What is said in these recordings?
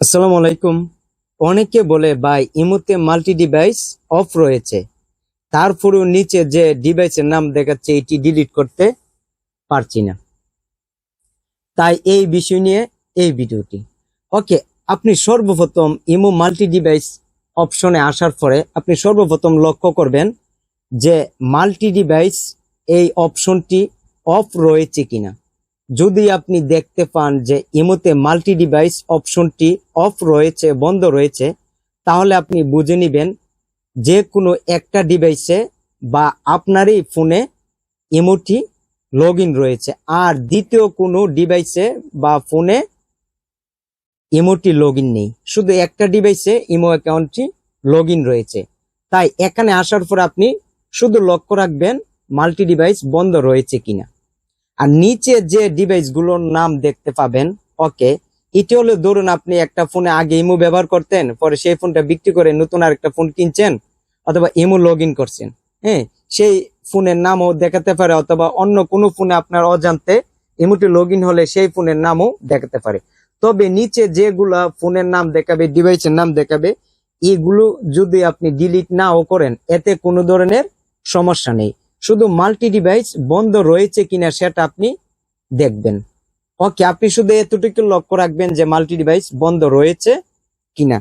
আসসালামু আলাইকুম। অনেকে বলে, ভাই ইমোতে মাল্টি ডিভাইস অফ রয়েছে। তারপরেও নিচে যে ডিভাইসের নাম দেখাচ্ছে, এটি ডিলিট করতে পারছি না। তাই এই বিষয় নিয়ে এই ভিডিওটি। ওকে, আপনি সর্বপ্রথম ইমো মাল্টি ডিভাইস অপশনে আসার পরে আপনি সর্বপ্রথম লক্ষ্য করবেন যে মাল্টি ডিভাইস এই অপশনটি অফ রয়েছে কিনা। যদি আপনি দেখতে পান যে ইমোতে মাল্টি ডিভাইস অপশনটি অফ রয়েছে, বন্ধ রয়েছে, তাহলে আপনি বুঝে নেবেন যে কোনো একটা ডিভাইসে বা আপনারই ফোনে ইমোটি লগ রয়েছে। আর দ্বিতীয় কোনো ডিভাইসে বা ফোনে ইমোটি লগ নেই। শুধু একটা ডিভাইসে ইমো অ্যাকাউন্টটি লগ রয়েছে। তাই এখানে আসার পর আপনি শুধু লক্ষ্য রাখবেন মাল্টি ডিভাইস বন্ধ রয়েছে কিনা। আর নিচে যে ডিভাইসগুলোর নাম দেখতে পাবেন ওকে এটি হলো ধরুন আপনি একটা ফোনে আগে ইমো ব্যবহার করতেন, পরে সেই ফোনটা বিক্রি করে নতুন আরেকটা ফোন কিনছেন, অথবা ইমো লগ করছেন হ্যাঁ সেই ফোনের নামও দেখাতে পারে, অথবা অন্য কোনো ফোনে আপনার অজান্তে ইমোটি লগ হলে সেই ফোনের নামও দেখাতে পারে। তবে নিচে যেগুলা ফোনের নাম দেখাবে ডিভাইসের নাম দেখাবে, এগুলো যদি আপনি ডিলিট নাও করেন, এতে কোনো ধরনের সমস্যা নেই। শুধু মাল্টি ডিভাইস বন্ধ রয়েছে কিনা সেটা আপনি দেখবেন। ওকে আপনি শুধু এতটুকু লক্ষ্য রাখবেন যে মাল্টি ডিভাইস বন্ধ রয়েছে কিনা।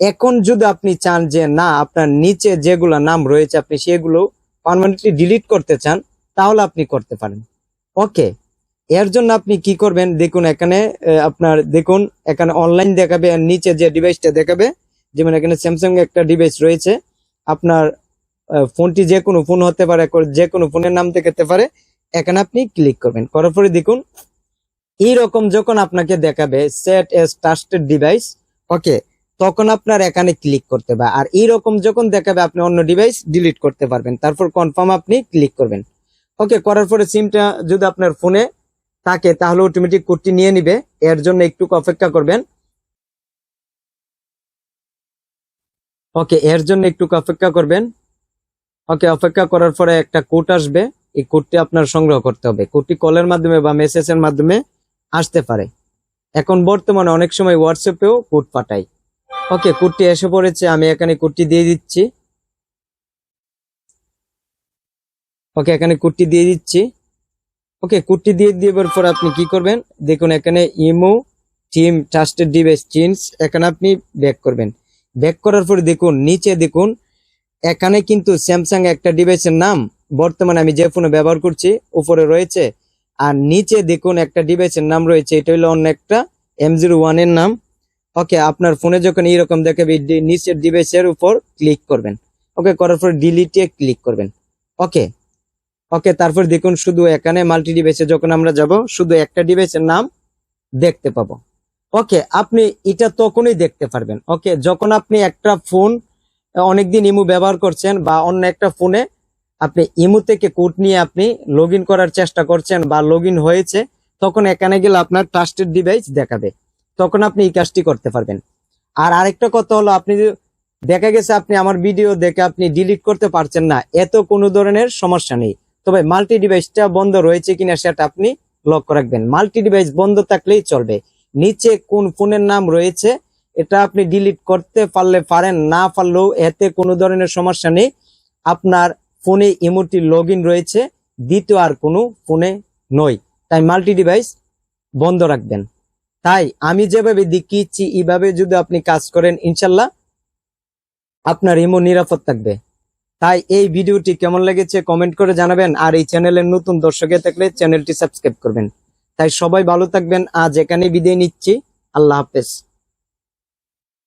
এখন যদি আপনি চান যে না, আপনার নিচে যেগুলো নাম রয়েছে, আপনি সেগুলো পারমানেন্টলি ডিলিট করতে চান, তাহলে আপনি করতে পারেন। ওকে এর জন্য আপনি কি করবেন? দেখুন এখানে আপনার, দেখুন, এখানে অনলাইন দেখাবে, আর নিচে যে ডিভাইসটা দেখাবে, যেমন এখানে স্যামসাং একটা ডিভাইস রয়েছে, আপনার ফোনটি যে কোনো ফোন হতে পারে যে কোনো ফোনের নাম দেখাতে পারে, এখানে আপনি ক্লিক করবেন। করার পরে দেখুন, এইরকম যখন আপনাকে দেখাবে set as trusted device okay তখন আপনার এখানে ক্লিক করতে হবে। আর এইরকম যখন দেখাবে, আপনি অন্য ডিভাইস ডিলিট করতে পারবেন। তারপর কনফার্ম আপনি ক্লিক করবেন। ওকে করার পরে সিমটা যদি আপনার ফোনে থাকে, তাহলে অটোমেটিক কোডটি নিয়ে নিবে। এর জন্য একটু অপেক্ষা করবেন। ওকে এর জন্য একটু অপেক্ষা করবেন। ওকে, অপেক্ষা করার পরে একটা কোড আসবে। এই কোডটি আপনার সংগ্রহ করতে হবে। কোডটি কলের মাধ্যমে বা মেসেজ এর মাধ্যমে আসতে পারে। এখন বর্তমানে অনেক সময় হোয়াটসঅ্যাপেও কোড পাঠাই। ওকে কোডটি এসে পড়েছে, আমি এখানে কোডটি দিয়ে দিচ্ছি। ওকে, এখানে কোডটি দিয়ে দিচ্ছি। ওকে কোডটি দিয়ে দেওয়ার পর আপনি কি করবেন? দেখুন, এখানে imo team trusted device change এখানে আপনি ব্যাক করবেন। ব্যাক করার পর দেখুন, নিচে দেখুন এখানে কিন্তু স্যামসাং একটা ডিভাইসের নাম, বর্তমানে আমি যে ফোনে ব্যবহার করছি, উপরে রয়েছে। আর নিচে দেখুন একটা ডিভাইসের নাম রয়েছে, এটা হলো অন্য একটা এম জিরো ওয়ানের নাম। ওকে আপনার ফোনে যখন এইরকম দেখাবে নিচের ডিভাইসের উপর ক্লিক করবেন। ওকে করার পর ডিলিটে ক্লিক করবেন। ওকে ওকে তারপর দেখুন শুধু এখানে মাল্টি ডিভাইসে যখন আমরা যাব, শুধু একটা ডিভাইসের নাম দেখতে পাবো। ওকে আপনি এটা তখনই দেখতে পারবেন। ওকে যখন আপনি একটা ফোন অনেকদিন ইমু ব্যবহার করছেন বা অন্য একটা ফোনে আপনি ইমু থেকে কোড নিয়ে আপনি লগ করার চেষ্টা করছেন বা লগ হয়েছে, তখন এখানে গেলে আপনার ট্রাস্টেড ডিভাইস দেখাবে। তখন আপনি এই কাজটি করতে পারবেন। আর আরেকটা কথা হলো, আপনি দেখা গেছে আপনি আমার ভিডিও দেখে আপনি ডিলিট করতে পারছেন না, এত কোনো ধরনের সমস্যা নেই। তবে মাল্টি ডিভাইসটা বন্ধ রয়েছে কিনা সেটা আপনি লক্ষ্য রাখবেন। মাল্টি ডিভাইস বন্ধ থাকলেই চলবে। নিচে কোন ফোনের নাম রয়েছে এটা আপনি ডিলিট করতে পারলে পারেন, না পারলেও এতে কোনো ধরনের সমস্যা নেই। আপনার ফোনে ইমোটি লগ রয়েছে, দ্বিতীয় আর কোনো ফোনে নয়। তাই মাল্টি ডিভাইস বন্ধ রাখবেন। তাই আমি যেভাবে দেখিয়েছি, এইভাবে যদি আপনি কাজ করেন, ইনশাল্লাহ আপনার ইমো নিরাপদ থাকবে। তাই এই ভিডিওটি কেমন লেগেছে কমেন্ট করে জানাবেন, আর এই চ্যানেলের নতুন দর্শকে থাকলে চ্যানেলটি সাবস্ক্রাইব করবেন। তাই সবাই ভালো থাকবেন, আজ এখানে বিদায় নিচ্ছি। আল্লাহ হাফেজ।